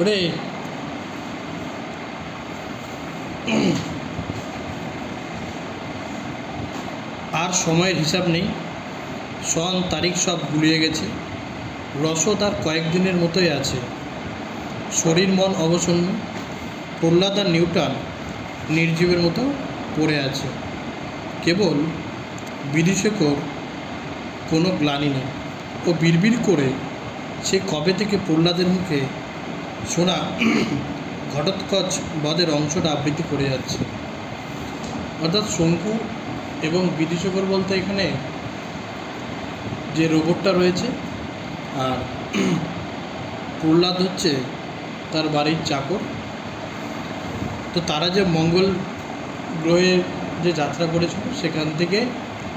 ওরে আর সময়ের হিসাব নেই। সন তারিখ সব গুলিয়ে গেছে। রসদ আর কয়েকদিনের মতোই আছে। শরীর মন অবসন্ন। প্রহ্লাদ আর নিউটন নির্জীবের মতো পড়ে আছে। কেবল বিধিশেখর কোনো গ্লানি নেই। ও বিড়বিড় করে সে কবে থেকে প্রহ্লাদের মুখে শোনা ঘটোৎকচ বদের অংশটা আবৃত্তি করে যাচ্ছে। অর্থাৎ শঙ্কু এবং বিধিশেখর বলতে এখানে যে রোবটটা রয়েছে আর প্রহ্লাদ হচ্ছে তার বাড়ির চাকর। তো তারা যে মঙ্গল গ্রহে যে যাত্রা করেছিল, সেখান থেকে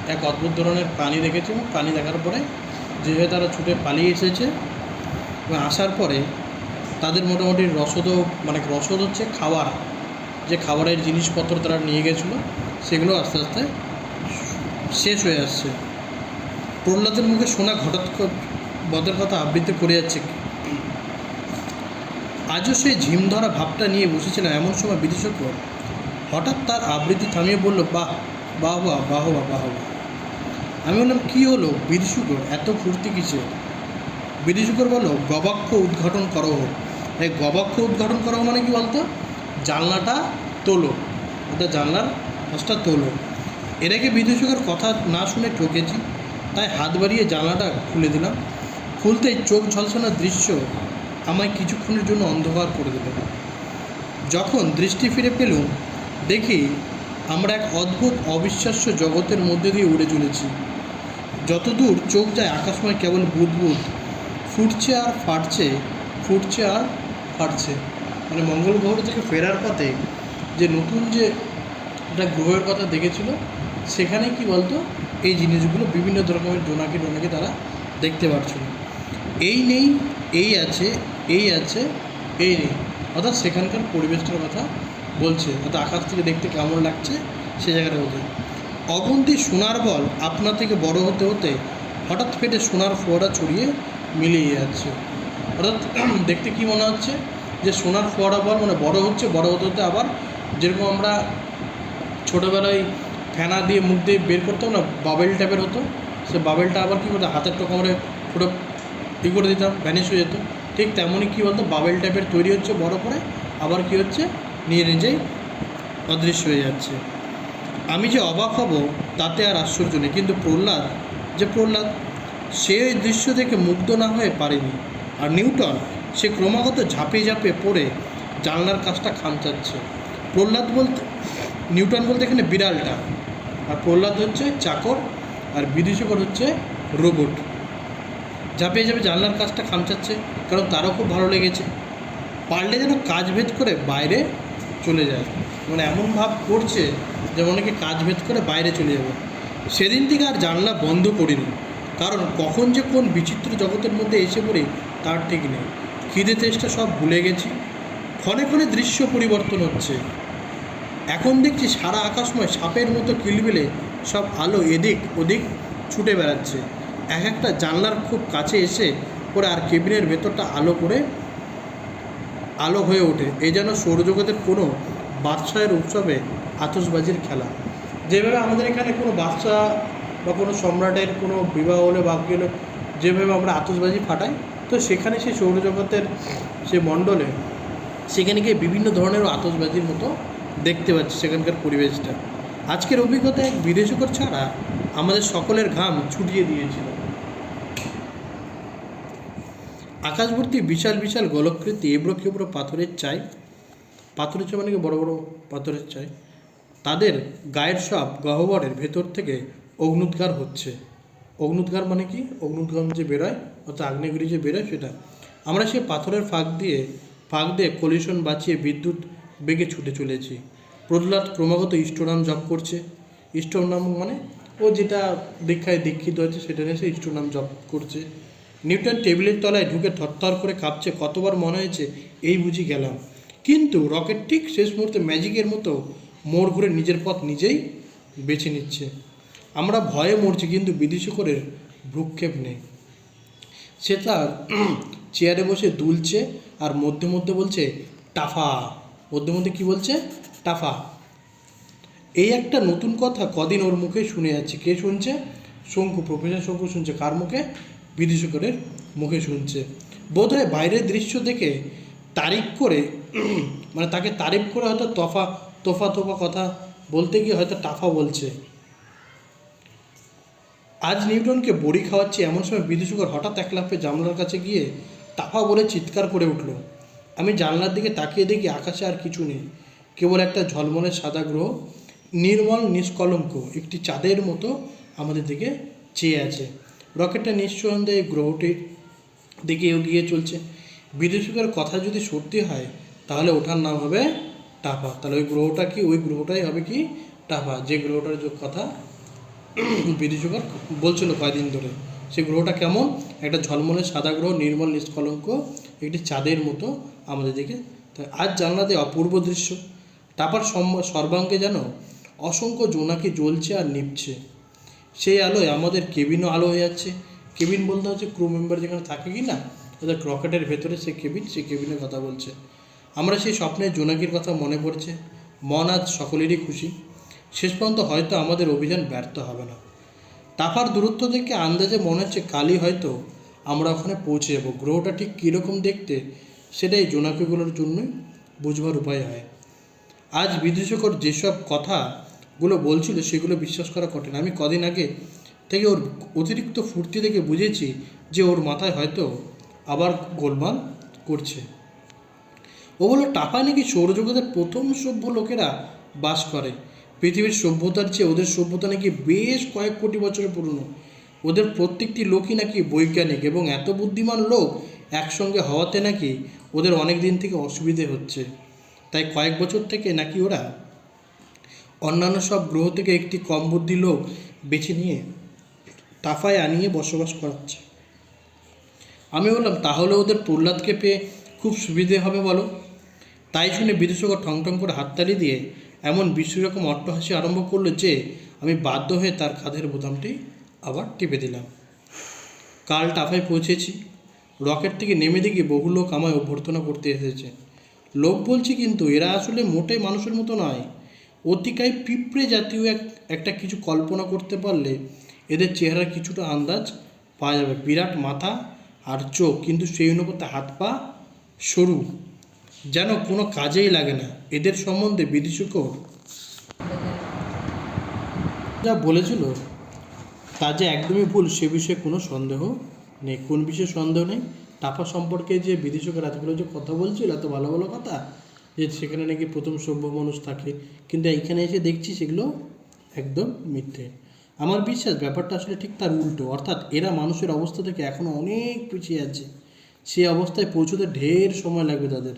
এক অদ্ভুত ধরনের প্রাণী দেখেছে। এবং প্রাণী দেখার পরে যেভাবে তারা ছুটে পালিয়ে এসেছে এবং আসার পরে তাদের মোটামুটি রসদও মানে রসদ হচ্ছে খাবার। যে খাবারের জিনিসপত্র তারা নিয়ে গেছিল, সেগুলো আস্তে আস্তে শেষ হয়ে আসছে। প্রহ্লাদের মুখে শোনা ঘটোৎকচ বদের কথা আবৃত্তি করে যাচ্ছে। আজও সেই ঝিম ধরা ভাবটা নিয়ে বসেছিল এমন সময় বিদেশকর হঠাৎ তার আবৃত্তি থামিয়ে বলল, বাহ বাহ বাহ বাহ বাহ বাহ আমি বললাম, কী হলো? বিদেশুকর? এত ফুর্তি কিসে বিদেশুকর বলল, গবাক্ষ উদ্ঘাটন করো। হোক এই গবাক্ষ উদ্ঘাটন করা মানে কি বলতো? জানলাটা তোলো। ওটা জানলার কাজটা তোলো। এর আগে বিদেশুকের কথা না শুনে ঠকেছি, তাই হাত বাড়িয়ে জানলাটা খুলে দিলাম। খুলতেই চোখ ঝলসানোর দৃশ্য আমায় কিছুক্ষণের জন্য অন্ধকার করে দিল। যখন দৃষ্টি ফিরে পেলুম, দেখি আমরা এক অদ্ভুত অবিশ্বাস্য জগতের মধ্যে দিয়ে উড়ে চলেছি। যতদূর চোখ যায়, আকাশময় কেবল বুদবুদ। ফুটছে আর ফাটছে, ফুটছে আর ফাটছে মানে মঙ্গল গ্রহ থেকে ফেরার পথে যে নতুন যে একটা গ্রহের কথা দেখেছিল, সেখানে কি বলতো, এই জিনিসগুলো বিভিন্ন রকমের ডোনাকে ডোনাকে তারা দেখতে পাচ্ছিল এই নেই, এই আছে এই আছে, এই নেই। অর্থাৎ সেখানকার পরিবেশটার কথা বলছে। অর্থাৎ আকাশ থেকে দেখতে কেমন লাগছে, সে জায়গাটা বলছে অগন্তি সোনার বল আপনা থেকে বড় হতে হতে হঠাৎ ফেটে সোনার ফোয়ারা ছড়িয়ে মিলিয়ে যাচ্ছে। অর্থাৎ দেখতে কি মনে হচ্ছে? যে সোনার ফোয়ারা বল মানে বড় হচ্ছে, বড় হতে হতে আবার যেরকম আমরা ছোটোবেলায় ফেনা দিয়ে মুখ দিয়ে বের করতাম না বাবেল টাইপের হতো, সে বাবেলটা আবার কী করতো হাতের টোকা করে পুরো ই করে দিতাম ভ্যানিশ হয়ে যেত। ঠিক তেমনই কী বলতো বাবেল টাইপের তৈরি হচ্ছে বড় করে, আবার কী হচ্ছে, নিয়ে নিজেই অদৃশ্য হয়ে যাচ্ছে। আমি যে অবাক হব, তাতে আর আশ্চর্য নেই। কিন্তু প্রহ্লাদ, যে প্রহ্লাদ, সে দৃশ্য দেখে মুগ্ধ না হয়ে পারেনি। আর নিউটন সে ক্রমাগত ঝাঁপে ঝাঁপে পড়ে জানলার কাজটা খামচাচ্ছে। প্রহ্লাদ বলতে, নিউটন বলতে এখানে বিড়ালটা। আর প্রহ্লাদ হচ্ছে চাকর, আর বিদুষকর হচ্ছে রোবট। ঝাঁপিয়ে ঝাঁপিয়ে জানলার কাজটা খামচাচ্ছে, কারণ তারও খুব ভালো লেগেছে। পারলে যেন কাজ ভেদ করে বাইরে চলে যায়। মানে এমন ভাব করছে যে অনেকে কাজ ভেদ করে বাইরে চলে যাবে। সেদিন থেকে আর জানলা বন্ধ করিনি। কারণ কখন যে কোন বিচিত্র জগতের মধ্যে এসে পড়ি তার ঠিক নেই। খিদে তেষ্টা সব ভুলে গেছি। ক্ষণে ক্ষণে দৃশ্য পরিবর্তন হচ্ছে। এখন দেখছি সারা আকাশময় সাপের মতো কিলবিলে সব আলো এদিক ওদিক ছুটে বেড়াচ্ছে। এক একটা জানলার খুব কাছে এসে পরে আর কেবিনের ভেতরটা আলো করে আলো হয়ে ওঠে। এই যেন সৌরজগতের কোনো বাদশাহের উৎসবে আতসবাজির খেলা। যেভাবে আমাদের এখানে কোনো বাচ্চা বা কোনো সম্রাটের কোনো বিবাহ হলে বা গেলে যেভাবে আমরা আতশবাজি ফাটাই, তো সেখানে সেই সৌরজগতের সে মণ্ডলে সেখানে গিয়ে বিভিন্ন ধরনের আতশবাজির মতো দেখতে পাচ্ছি সেখানকার পরিবেশটা। আজকের অভিজ্ঞতা এক বিদেশকর ছাড়া আমাদের সকলের ঘাম ছুটিয়ে দিয়েছিল। আকাশভর্তি বিশাল বিশাল গোলকৃতি এবড়ো খেবড়ো পাথরের চাই পাথরের চাই মানে বড় বড় পাথরের চাই তাদের গায়ের সব গহ্বরের ভেতর থেকে অগ্নুদ্গার হচ্ছে। অগ্নুদ্গার মানে কি? অগ্নুদ্গার যে বেরোয়, অর্থাৎ আগ্নেয়গিরি যে বেরোয় সেটা। আমরা সেই পাথরের ফাঁক দিয়ে ফাঁক দিয়ে কলিশন বাঁচিয়ে বিদ্যুৎ বেগে ছুটে চলেছি। প্রহ্লাদ ক্রমাগত ইষ্টনাম জপ করছে। ইষ্টনাম মানে ও যেটা দীক্ষায় দীক্ষিত হয়েছে সেটা নিয়ে সে ইষ্টনাম জপ করছে। নিউটন টেবিলের তলায় ঢুকে থরথর করে কাঁপছে, কতবার মনে হয়েছে এই বুঝি গেলাম। কিন্তু রকেট ঠিক শেষ মুহূর্তে ম্যাজিকের মতো মোড় ঘুরে নিজের পথ নিজেই বেছে নিচ্ছে। আমরা ভয়ে মরছি, কিন্তু বিদেশি করে ভ্রুক্ষেপ নেই। সে তার চেয়ারে বসে দুলছে আর মধ্যে মধ্যে বলছে, টাফা। মধ্যে মধ্যে কি বলছে? টাফা। এই একটা নতুন কথা কদিন ওর মুখে শুনে যাচ্ছে। কে শুনছে? শঙ্কু, প্রফেসর শঙ্কু শুনছে। কার মুখে? বিদেশকরের মুখে শুনছে। বোধহয় বাইরের দৃশ্য দেখে তারিফ করে মানে তাকে তারিফ করে হয়তো তফা, তোফা তোফা কথা বলতে গিয়ে হয়তো টাফা বলছে। আজ নিউটনকে বড়ি খাওয়াচ্ছে এমন সময় বিদুষকর হঠাৎ এক লাফে জানলার কাছে গিয়ে তাফা বলে চিৎকার করে উঠল। আমি জানলার দিকে তাকিয়ে দেখি আকাশে আর কিছু নেই। কেবল একটা ঝলমলে সাদা গ্রহ, নির্মল, নিষ্কলঙ্ক, একটি চাঁদের মতো আমাদের দিকে চেয়ে আছে। রকেটটা নিঃসন্দেহে গ্রহটির দিকে এগিয়ে চলছে। বিদেশিকের কথা যদি সত্যি হয়, তাহলে ওঠার নাম হবে টাফা তাহলে ওই গ্রহটা কি, ওই গ্রহটাই হবে কি টাফা যে গ্রহটার যে কথা বিদেশিকর বলছিল কয়দিন ধরে। সেই গ্রহটা কেমন? একটা ঝলমলে সাদা গ্রহ, নির্মল নিষ্কলঙ্ক, একটি চাঁদের মতো আমাদের দিকে। আজ জানলাতে অপূর্ব দৃশ্য। তারপর সর্বাঙ্গে যেন অসংখ্য জোনাকি জ্বলছে আর নিভছে সেই আলোয় আমাদের কেবিনও আলো হয়ে যাচ্ছে। কেবিন বলতে হচ্ছে ক্রু মেম্বার যেখানে থাকে কি না, তাদের রকেটের ভেতরে সে কেবিন সেই কেবিনের কথা বলছে। আমরা সেই স্বপ্নের জোনাকির কথা মনে পড়ছে। মন আজ সকলেরই খুশি। শেষ পর্যন্ত হয়তো আমাদের অভিযান ব্যর্থ হবে না। টাকার দূরত্ব থেকে আন্দাজে মনে হচ্ছে কালই হয়তো আমরা ওখানে পৌঁছে যাব। গ্রহটা ঠিক কীরকম দেখতে সেটাই জোনাকিগুলোর জন্যই বুঝবার উপায় হয়। আজ বিদেশকর যেসব কথাগুলো বলছিল সেগুলো বিশ্বাস করা কঠিন। আমি কদিন আগে থেকে ওর অতিরিক্ত ফুর্তি দেখে বুঝেছি যে ওর মাথায় হয়তো আবার গোলমাল করছে। ও বলল টাকা নাকি সৌরজগতের প্রথম সভ্য লোকেরা বাস করে। পৃথিবীর সভ্যতার চেয়ে ওদের সভ্যতা নাকি বেশ কয়েক কোটি বছরের পুরনো। ওদের প্রত্যেকটি লোকই নাকি বৈজ্ঞানিক এবং এত বুদ্ধিমান লোক একসঙ্গে হওয়াতে নাকি ওদের অনেক দিন থেকে অসুবিধে হচ্ছে। তাই কয়েক বছর থেকে নাকি ওরা অন্যান্য সব গ্রহ থেকে একটি কম বুদ্ধি লোক বেছে নিয়ে তাফায় আনিয়ে বসবাস করাচ্ছে। আমি বললাম, তাহলে ওদের প্রহ্লাদকে পেয়ে খুব সুবিধে হবে বলো? তাই শুনে বিদেশক ঠং ঠং করে হাততালি দিয়ে এমন বিশ্ব রকম অট্টহাসি আরম্ভ করল যে আমি বাধ্য হয়ে তার কাঁধের বোতামটি আবার টিপে দিলাম। কাল টাফায় পৌঁছেছি। রকেট থেকে নেমে দেখি বহু লোক আমায় অভ্যর্থনা করতে এসেছে। লোক বলছি, কিন্তু এরা আসলে মোটেই মানুষের মতো নয়। অতিকায় পিঁপড়ে জাতীয় এক, একটা কিছু কল্পনা করতে পারলে এদের চেহারার কিছুটা আন্দাজ পাওয়া যাবে। বিরাট মাথা আর চোখ, কিন্তু সেই অনুপাতে হাত পা সরু। যেন কোনো কাজেই লাগে না। এদের সম্বন্ধে বিদেশিকর যা বলেছিল, তা যে একদমই ভুল, সে বিষয়ে কোনো সন্দেহ নেই। কোন বিষয়ে সন্দেহ নেই? টাকা সম্পর্কে যে বিদেশিকের এতগুলো যে কথা বলছিল, এত ভালো ভালো কথা, যে সেখানে নাকি প্রথম সভ্য মানুষ থাকে। কিন্তু এইখানে এসে দেখছি সেগুলো একদম মিথ্যে। আমার বিশ্বাস, ব্যাপারটা আসলে ঠিক তার উল্টো। অর্থাৎ এরা মানুষের অবস্থা থেকে এখনও অনেক পিছিয়ে আছে। সেই অবস্থায় পৌঁছতে ঢের সময় লাগবে তাদের।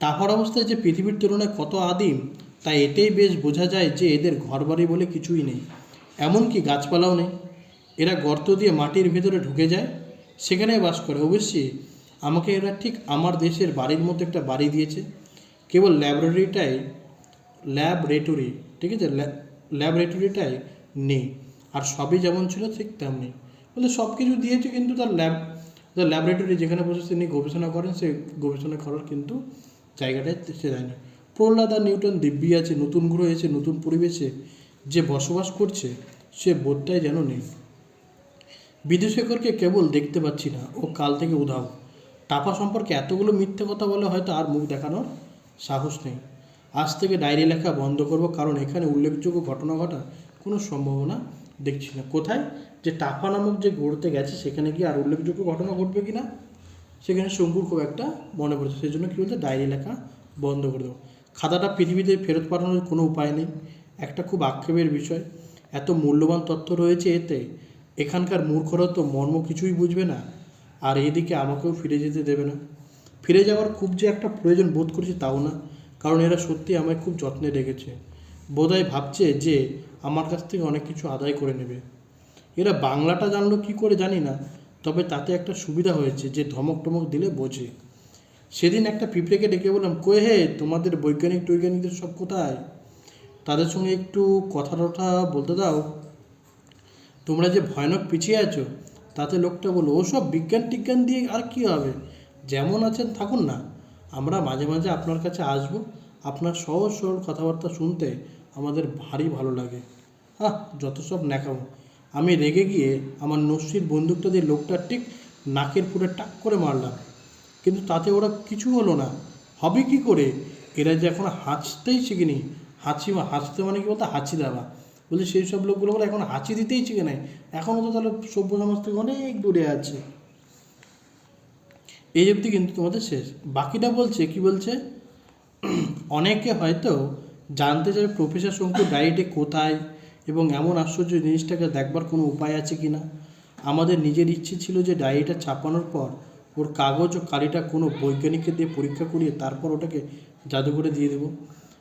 টাকার অবস্থায় যে পৃথিবীর তুলনায় কত আদিম তাই এটাই বেশ বোঝা যায় যে এদের ঘরবাড়ি বলে কিছুই নেই। এমনকি গাছপালাও নেই। এরা গর্ত দিয়ে মাটির ভেতরে ঢুকে যায়, সেখানেই বাস করে। অবশ্যই আমাকে এরা ঠিক আমার দেশের বাড়ির মতো একটা বাড়ি দিয়েছে। কেবল ল্যাবরেটরিটাই, ল্যাবরেটরি, ঠিক আছে? ল্যাবরেটরিটাই নেই। আর সবই যেমন ছিল ঠিক তেমনি। বলে সব কিছু দিয়েছে কিন্তু তার ল্যাব ল্যাবরেটরি যেখানে বসে তিনি গবেষণা করেন, সেই গবেষণা করার কিন্তু জায়গাটায় সে দেয় না প্রহ্লাদ আর নিউটন দিব্যি আছে, নতুন গ্রহ এসে, নতুন পরিবেশে যে বসবাস করছে, সে বোধটাই যেন নেই। বিদুশেখরকে কেবল দেখতে পাচ্ছি না, ও কাল থেকে উধাও। টাপা সম্পর্কে এতগুলো মিথ্যে কথা বলে হয়তো আর মুখ দেখানোর সাহস নেই। আজ থেকে ডায়েরি লেখা বন্ধ করব, কারণ এখানে উল্লেখযোগ্য ঘটনা ঘটার কোনো সম্ভাবনা দেখছি না। কোথায়? যে টাপা নামক যে গড়তে গেছে, সেখানে কি আর উল্লেখযোগ্য ঘটনা ঘটবে কি না সেখানে শঙ্কুর খুব একটা মনে পড়ছে। সেই জন্য কী বলতে ডায়েরি লেখা বন্ধ করে দেবো। খাতাটা পৃথিবীতে ফেরত পাঠানোর কোনো উপায় নেই। একটা খুব আক্ষেপের বিষয়। এত মূল্যবান তথ্য রয়েছে এতে। এখানকার মূর্খরা তো মর্ম কিছুই বুঝবে না। আর এদিকে আমাকেও ফিরে যেতে দেবে না। ফিরে যাওয়ার খুব যে একটা প্রয়োজন বোধ করছি তাও না। কারণ এরা সত্যি আমায় খুব যত্নে রেখেছে। বোধহয় ভাবছে যে আমার কাছ থেকে অনেক কিছু আদায় করে নেবে। এরা বাংলাটা জানলো কি করে জানি না। তবে তাতে একটা সুবিধা হয়েছে যে ধমক টমক দিলে বোঝে। সেদিন একটা পিঁপড়েকে ডেকে বললাম কয়ে হে, তোমাদের বৈজ্ঞানিক টৈজ্ঞানিকদের সব কোথায়? তাদের সঙ্গে একটু কথা টথা বলতে দাও। তোমরা যে ভয়ানক পিছিয়ে আছো, তাতে লোকটা বলল, ওসব বিজ্ঞান টিজ্ঞান দিয়ে আর কি হবে? যেমন আছেন, থাকুন না। আমরা মাঝে মাঝে আপনার কাছে আসব। আপনার সহজ সরল কথাবার্তা শুনতে আমাদের ভারী ভালো লাগে। হ্যাঁ যত সব ন্যাকামো। আমি রেগে গিয়ে আমার নস্যির বন্দুকটা দিয়ে লোকটার ঠিক নাকের পুরে টাক করে মারলাম। কিন্তু তাতে ওরা কিছু হলো না। হবে কি করে? এরা যে এখন হাঁচতেই শিখিনি। হাঁচি হাঁচতে মানে কি বলতো? হাঁচি দেওয়া বলছে সেই সব লোকগুলো বলে এখন হাঁচি দিতেই শিখে নেয় এখনও তো তাহলে সভ্য সমাজ থেকে অনেক দূরে আছে। এই অবধি কিন্তু তোমাদের শেষ। বাকিটা বলছে, কি বলছে? অনেকে হয়তো জানতে চাবে প্রফেসর শঙ্কু ডায়েটে কোথায়? এবং এমন আশ্চর্য জিনিসটাকে দেখবার কোনো উপায় আছে কি না? আমাদের নিজের ইচ্ছে ছিল যে ডায়েরিটা ছাপানোর পর ওর কাগজ ও কালিটা কোনো বৈজ্ঞানিককে দিয়ে পরীক্ষা করিয়ে তারপর ওটাকে জাদুঘরে দিয়ে দেবো।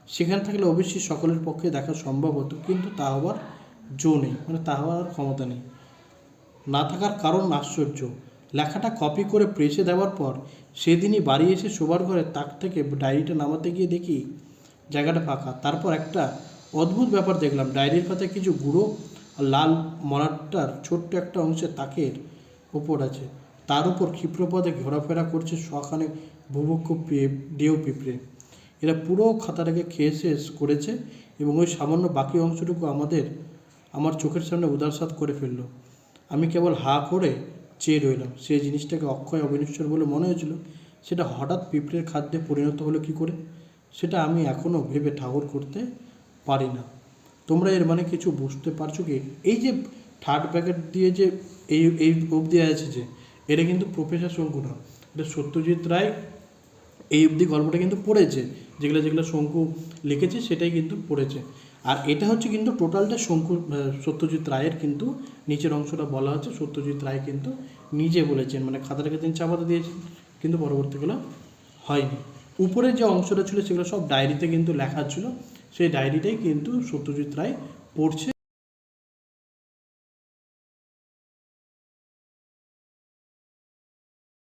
সেখানে থাকলে অবশ্যই সকলের পক্ষে দেখা সম্ভব হতো, কিন্তু তা হওয়ার জো নেই মানে তা হওয়ার ক্ষমতা নেই। না থাকার কারণ আশ্চর্য। লেখাটা কপি করে প্রেসে দেওয়ার পর সেদিনই বাড়ি এসে শোবার ঘরে তাক থেকে ডায়েরিটা নামাতে গিয়ে দেখি জায়গাটা ফাঁকা। তারপর একটা অদ্ভুত ব্যাপার দেখলাম। ডায়েরির পাতায় কিছু গুঁড়ো আর লাল মলাটটার ছোট্ট একটা অংশে তাকের ওপর আছে। তার উপর ক্ষিপ্রপদে ঘোরাফেরা করছে শখানে ভুভুক্ষ ডেও পিঁপড়ে। এরা পুরো খাতাটাকে খেয়ে শেষ করেছে এবং ওই সামান্য বাকি অংশটুকু আমাদের, আমার চোখের সামনে উদারসাত করে ফেলল। আমি কেবল হা করে চেয়ে রইলাম। সেই জিনিসটাকে অক্ষয় অবিনশ্বর বলে মনে হয়েছিল, সেটা হঠাৎ পিঁপড়ের খাদ্যে পরিণত হলো কি করে? সেটা আমি এখনও ভেবে ঠাকুর করতে পারি না। তোমরা এর মানে কিছু বুঝতে পারছ কি? এই যে থার্ড প্যাকেট দিয়ে যে এই এই অবধি আছে যে, এটা কিন্তু প্রফেসর শঙ্কু না। এটা সত্যজিৎ রায় এই অবধি গল্পটা কিন্তু পড়েছে। যেগুলো যেগুলো শঙ্কু লিখেছে, সেটাই কিন্তু পড়েছে। আর এটা হচ্ছে কিন্তু টোটালটা শঙ্কু সত্যজিৎ রায়ের কিন্তু নিচের অংশটা বলা হচ্ছে। সত্যজিৎ রায় কিন্তু নিজে বলেছেন মানে খাতাটাকে তিনি চাপাতে দিয়েছেন, কিন্তু পরবর্তীগুলো হয়নি। উপরে যে অংশটা ছিল, সেগুলো সব ডায়েরিতে কিন্তু লেখা ছিল। সেই ডায়েরিটাই কিন্তু সত্যজিৎ রায় পড়ছে।